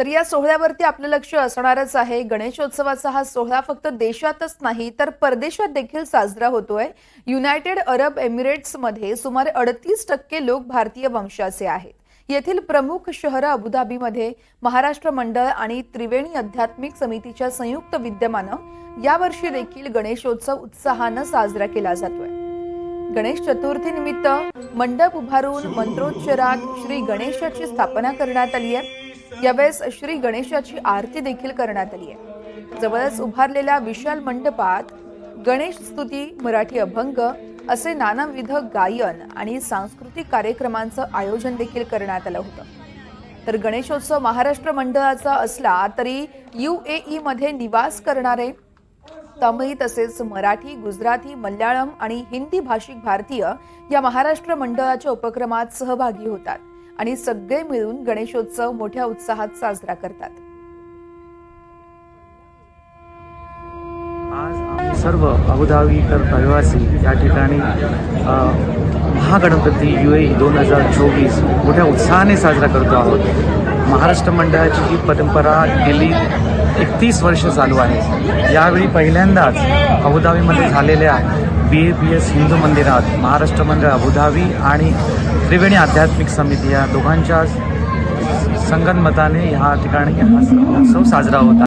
तर या सोहळ्यावरती आपलं लक्ष असणारच आहे. गणेशोत्सवाचा हा सोहळा फक्त देशातच नाही तर परदेशात देखील साजरा होतोय. युनायटेड अरब एमिरेट्समध्ये सुमारे अडतीस टक्के लोक भारतीय वंशाचे आहेत. येथील प्रमुख शहरं अबुधाबीमध्ये महाराष्ट्र मंडळ आणि त्रिवेणी आध्यात्मिक समितीच्या संयुक्त विद्यमानं यावर्षी देखील गणेशोत्सव उत्साहानं साजरा केला जातोय. गणेश चतुर्थी निमित्त मंडप उभारून मंत्रोच्चरात श्री गणेशाची स्थापना करण्यात आली आहे. यावेळेस श्री गणेशाची आरती देखील करण्यात आली आहे. जवळच उभारलेल्या विशाल मंडपात गणेश स्तुती मराठी अभंग असे नानाविध गायन आणि सांस्कृतिक कार्यक्रमांचं आयोजन देखील करण्यात आलं होतं. तर गणेशोत्सव महाराष्ट्र मंडळाचा असला तरी यू ए मध्ये निवास करणारे तमिळ तसेच मराठी गुजराती मल्याळम आणि हिंदी भाषिक भारतीय या महाराष्ट्र मंडळाच्या उपक्रमात सहभागी होतात. आणि सगळे मिळून गणेशोत्सव मोठ्या उत्साहात साजरा करतात. आज आम्ही सर्व अबुधाबीकर रहिवासी या ठिकाणी महागणपती यू ए दोन हजार चोवीस मोठ्या उत्साहाने साजरा करतो आहोत. महाराष्ट्र मंडळाची ही परंपरा गेली एकतीस वर्ष चालू आहे. यावेळी पहिल्यांदाच अबुधाबीमध्ये झालेल्या B A P S Hindu मंदिरात महाराष्ट्र मंडळ अबुधाबी आणि त्रिवेणी आध्यात्मिक समिती या दोघांच्या संगनमताने ह्या ठिकाणी हा उत्सव साजरा होता